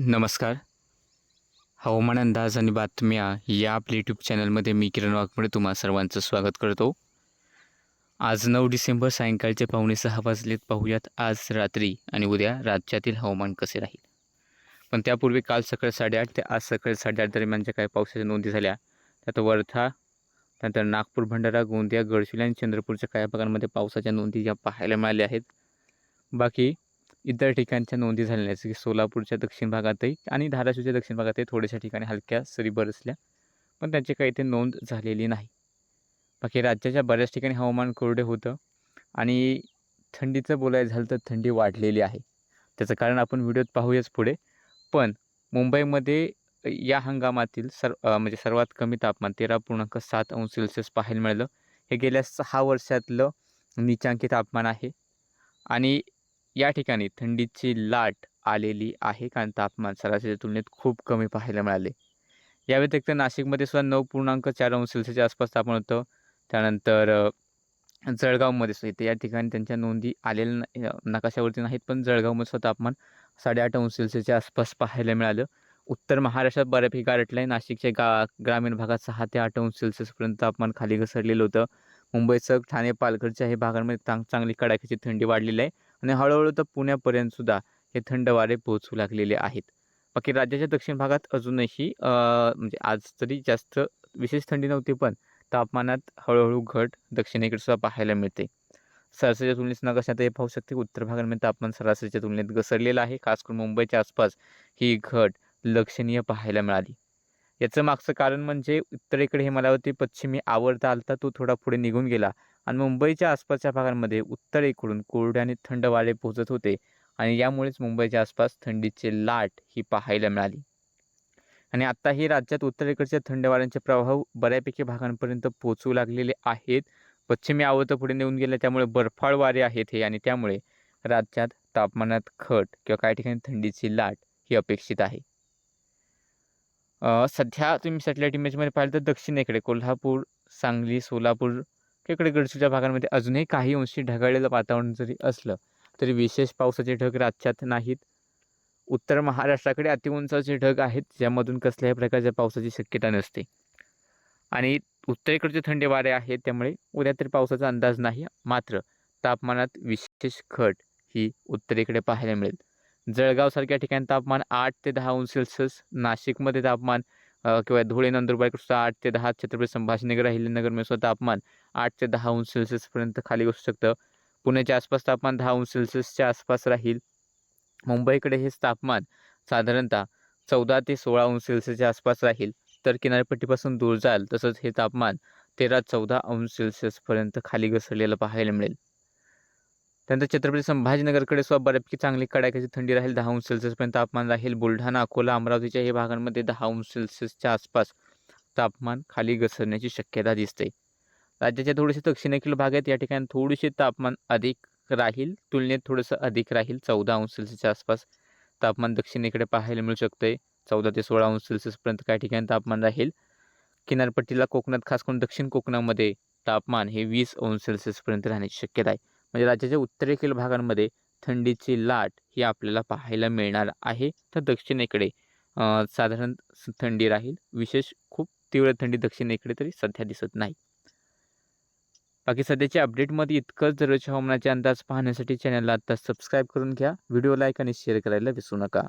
नमस्कार. हवामान अंदाज आणि बातम्या या आपल्या यूट्यूब चॅनलमध्ये मी किरण वाघमोडे तुम्हा सर्वांचं स्वागत करतो. आज नऊ डिसेंबर सायंकाळचे पावणे सहा वाजलेत. पाहूयात आज रात्री आणि उद्या राज्यातील हवामान कसे राहील? पण त्यापूर्वी काल सकाळी साडेआठ ते आज सकाळी साडेआठ दरम्यानच्या काही पावसाच्या नोंदी झाल्या त्यात वर्धा त्यानंतर नागपूर भंडारा गोंदिया गडचिरोली आणि चंद्रपूरच्या काही भागांमध्ये पावसाच्या नोंदी ज्या पाहायला मिळाल्या आहेत. बाकी इतर ठिकाणच्या नोंदी झालेल्या आहेत. जसं की सोलापूरच्या दक्षिण भागातही आणि धाराशिवच्या दक्षिण भागातही थोड्याशा ठिकाणी हलक्या सरी बरसल्या पण त्यांची काही इथे नोंद झालेली नाही. बाकी राज्याच्या बऱ्याच ठिकाणी हवामान कोरडे होतं आणि थंडीचं बोलायचं झालं तर थंडी वाढलेली आहे. त्याचं कारण आपण व्हिडिओत पाहूयाच पुढे. पण मुंबईमध्ये या हंगामातील सर्व म्हणजे सर्वात कमी तापमान तेरा पूर्णांक सात अंश सेल्सिअस पाहायला मिळालं. हे गेल्या सहा वर्षातलं निचांकी तापमान आहे. आणि या ठिकाणी थंडीची लाट आलेली आहे. कारण तापमान सरासरीच्या तुलनेत खूप कमी पाहायला मिळाले. या व्यतिरिक्त नाशिकमध्ये सुद्धा नऊ पूर्णांक चार अंश सेल्सिअसच्या आसपास तापमान होतं. त्यानंतर जळगावमध्ये सुद्धा इथे या ठिकाणी त्यांच्या नोंदी आलेल्या नाही- नकाशावरती नाहीत. पण जळगावमध्ये सुद्धा तापमान साडेआठ अंश सेल्सिअसच्या आसपास पाहायला मिळालं. उत्तर महाराष्ट्रात बऱ्यापैकी गारटलं आहे. नाशिकच्या गा ग्रामीण भागात सहा ते आठ अंश सेल्सिअसपर्यंत तापमान खाली घसरलेलं होतं. मुंबईचं ठाणे पालघरच्या हे भागांमध्ये चांग चांगली कडाक्याची थंडी वाढलेली आहे. आणि हळूहळू तर पुण्यापर्यंत सुद्धा हे थंड वारे पोहोचू लागलेले आहेत. बाकी राज्याच्या दक्षिण भागात अजूनही म्हणजे आज तरी जास्त विशेष थंडी नव्हती पण तापमानात हळूहळू घट दक्षिणेकडे सुद्धा पाहायला मिळते. सरासरीच्या तुलनेत नकाशात हे पाहू शकते उत्तर भागांमध्ये तापमान सरासरीच्या तुलनेत घसरलेलं आहे. खास करून मुंबईच्या आसपास ही घट लक्षणीय पाहायला मिळाली. याचं मागचं कारण म्हणजे उत्तरेकडे हिमालयावरती पश्चिमी आवर्त आलता तो थोडा पुढे निघून गेला. आणि मुंबईच्या आसपासच्या भागांमध्ये उत्तरेकडून कोरडे आणि थंड वारे पोहोचत होते आणि यामुळेच मुंबईच्या आसपास थंडीची लाट ही पाहायला मिळाली. आणि आत्ताही राज्यात उत्तरेकडच्या थंड वाऱ्यांचे प्रभाव बऱ्यापैकी भागांपर्यंत पोहोचू लागलेले आहेत. पश्चिमी आवर्त पुढे नेऊन गेले त्यामुळे बर्फाळ वारे आहेत हे आणि त्यामुळे राज्यात तापमानात घट किंवा काही ठिकाणी थंडीची लाट ही अपेक्षित आहे. सध्या तुम्ही सॅटेलाईट इमेजमध्ये पाहिलं तर दक्षिणेकडे कोल्हापूर सांगली सोलापूर इकडे गडचिरोलीच्या भागांमध्ये अजूनही काही अंशी ढगाळलेलं वातावरण जरी असलं तरी विशेष पावसाचे ढग राज्यात नाहीत. उत्तर महाराष्ट्राकडे अतिउंचाचे ढग आहेत ज्यामधून कसल्याही प्रकारच्या पावसाची शक्यता नसते. आणि उत्तरेकडचे थंडे वारे आहेत त्यामुळे उद्या तरी पावसाचा अंदाज नाही मात्र तापमानात विशेष घट ही उत्तरेकडे पाहायला मिळेल. जळगावसारख्या ठिकाणी तापमान आठ ते दहा अंश सेल्सिअस नाशिकमध्ये तापमान किंवा धुळे नंदुरबारकडे सुद्धा आठ ते दहा छत्रपती संभाजीनगर अहिल्यानगरमध्ये सुद्धा तापमान आठ ते दहा अंश सेल्सिअसपर्यंत खाली घसू शकतं. पुण्याच्या आसपास तापमान दहा अंश सेल्सिअसच्या आसपास राहील. मुंबईकडे हेच तापमान साधारणतः चौदा ते सोळा अंश सेल्सिअसच्या आसपास राहील. तर किनारपट्टीपासून दूर जाल तसंच हे तापमान तेरा चौदा अंश सेल्सिअसपर्यंत खाली घसरलेलं पाहायला मिळेल. त्यानंतर छत्रपती संभाजीनगरकडे सुद्धा बऱ्यापैकी चांगली कडाक्याची थंडी राहील. दहा अंश सेल्सिअसपर्यंत तापमान राहील. बुलढाणा अकोला अमरावतीच्या हे भागांमध्ये दहा अंश सेल्सिअसच्या आसपास तापमान खाली घसरण्याची शक्यता दिसते. राज्याच्या थोडेसे दक्षिणेकडील भाग आहेत. या ठिकाणी थोडेसे तापमान अधिक राहील. तुलनेत थोडंसं अधिक राहील. चौदा अंश सेल्सिअसच्या आसपास तापमान दक्षिणेकडे पाहायला मिळू शकते चौदा ते सोळा अंश सेल्सिअसपर्यंत काही ठिकाणी तापमान राहील. किनारपट्टीला कोकणात खास करून दक्षिण कोकणामध्ये तापमान हे वीस अंश सेल्सिअसपर्यंत राहण्याची शक्यता आहे. म्हणजे राज्याच्या उत्तरेकडील भागांमध्ये थंडीची लाट ही आपल्याला पाहायला मिळणार आहे. तर दक्षिणेकडे साधारण थंडी राहील. विशेष खूप तीव्र थंडी दक्षिणेकडे तरी सध्या दिसत नाही. बाकी सध्याच्या अपडेटमध्ये इतकंच दररोजच्या हवामानाचे अंदाज पाहण्यासाठी चॅनलला आता सबस्क्राईब करून घ्या. व्हिडिओ लाईक आणि शेअर करायला विसरू नका.